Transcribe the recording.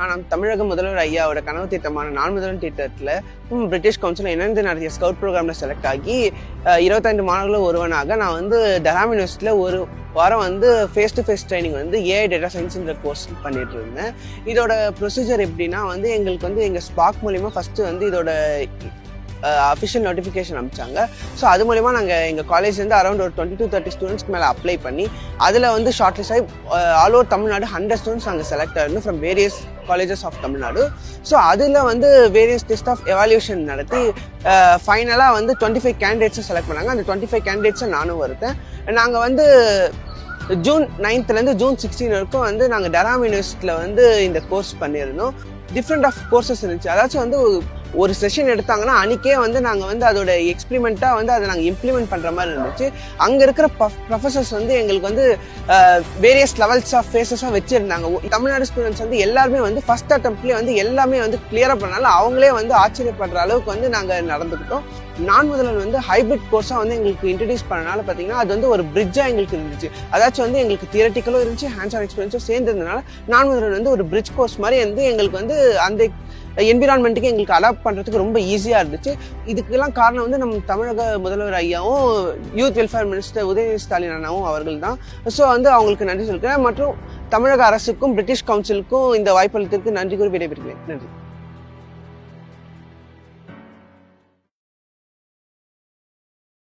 நான் தமிழக முதல்வர் ஐயாவோட கனவு திட்டமான நான் முதல்வன் திட்டத்தில் பிரிட்டிஷ் கவுன்சில் இணைந்து நடத்திய ஸ்கவுட் ப்ரோக்ராமில் செலக்ட் ஆகி இருபத்தஞ்சு இருபத்தைந்து மாணவர்களும் ஒருவனாக நான் வந்து டெராம் யூனிவர்சிட்டியில் ஒரு வாரம் வந்து ஃபேஸ் டு ஃபேஸ் ட்ரைனிங் வந்து ஏஐ டேட்டா சயின்ஸ்ன்ற கோர்ஸ் பண்ணிட்டு இருந்தேன். இதோட ப்ரொசீஜர் எப்படின்னா வந்து எங்களுக்கு வந்து எங்கள் ஸ்பாக் மூலிமா ஃபஸ்ட்டு வந்து இதோட அஃபிஷியல் நோட்டிஃபிகேஷன் அனுப்பிச்சாங்க. ஸோ அது மூலிமா நாங்கள் எங்கள் காலேஜ்லேருந்து அரௌண்ட் ஒரு டுவெண்ட்டி டூ தேர்ட்டி ஸ்டூடெண்ட்ஸ்க்கு மேலே அப்ளை பண்ணி அதில் வந்து ஷார்ட் லிஸ்ட் ஆகி all over Tamil Nadu hundred students நாங்கள் select ஆயிருந்தோம் from various colleges of Tamil Nadu. So அதில் வந்து வேரியஸ் டெஸ்ட் ஆஃப் எவால்யூஷன் நடத்தி ஃபைனலாக வந்து டுவெண்ட்டி ஃபைவ் கேண்டிடேட்ஸை செலக்ட் பண்ணாங்க. அந்த டுவெண்ட்டி ஃபைவ் கேண்டிடேட்ஸை நானும் வருத்தேன். நாங்கள் வந்து ஜூன் நைன்த்லேருந்து ஜூன் சிக்ஸ்டீன் வரைக்கும் வந்து நாங்கள் டெராம் யூனிவர்சிட்டியில் வந்து இந்த கோர்ஸ் பண்ணியிருந்தோம். டிஃப்ரெண்ட் ஆஃப் கோர்சஸ் இருந்துச்சு. அதாச்சும் வந்து ஒரு செஷன் எடுத்தாங்கன்னா அன்றைக்கே வந்து நாங்கள் வந்து அதோட எக்ஸ்பிரிமெண்ட்டாக வந்து அதை நாங்கள் இம்ப்ளிமெண்ட் பண்ணுற மாதிரி இருந்துச்சு. அங்கே இருக்கிற ப்ரொஃபசர்ஸ் வந்து எங்களுக்கு வந்து வேரியஸ் லெவல்ஸ் ஆஃப் ஃபேஸஸாக வச்சுருந்தாங்க. தமிழ்நாடு ஸ்டூடெண்ட்ஸ் வந்து எல்லாருமே வந்து ஃபஸ்ட் அட்டம்ப்ட்லேயே வந்து எல்லாமே வந்து கிளியராக பண்ணாலும் அவங்களே வந்து ஆச்சரியப்படுற அளவுக்கு வந்து நாங்கள் நடந்துக்கிட்டோம். நான் முதல்வர் வந்து ஹைபிரிட் கோர்ஸாக வந்து எங்களுக்கு இன்ட்ரடியூஸ் பண்ணனால பார்த்தீங்கன்னா அது வந்து ஒரு பிரிட்ஜாக எங்களுக்கு இருந்துச்சு. அதாச்சும் வந்து எங்களுக்கு தியரட்டிக்கலும் இருந்துச்சு ஹேண்ட்ஸ் ஆன் எக்ஸ்பீரியன்ஸும் சேர்ந்ததுனால நான் முதல்வர் வந்து ஒரு பிரிட்ஜ் கோர்ஸ் மாதிரி வந்து எங்களுக்கு வந்து அந்த என்விரான்மெண்ட்டுக்கு எங்களுக்கு அடாப்ட் பண்ணுறதுக்கு ரொம்ப ஈஸியாக இருந்துச்சு. இதுக்கெல்லாம் காரணம் வந்து நம்ம தமிழக முதல்வர் ஐயாவும் youth welfare minister Udhayanidhi Stalin அண்ணாவும் அவர்கள் தான் ஸோ வந்து அவங்களுக்கு நன்றி சொல்கிறேன் மற்றும் தமிழக அரசுக்கும் பிரிட்டிஷ் கவுன்சிலுக்கும் இந்த வாய்ப்பளித்திற்கு நன்றி கூறி விடைபெறுகிறேன். நன்றி.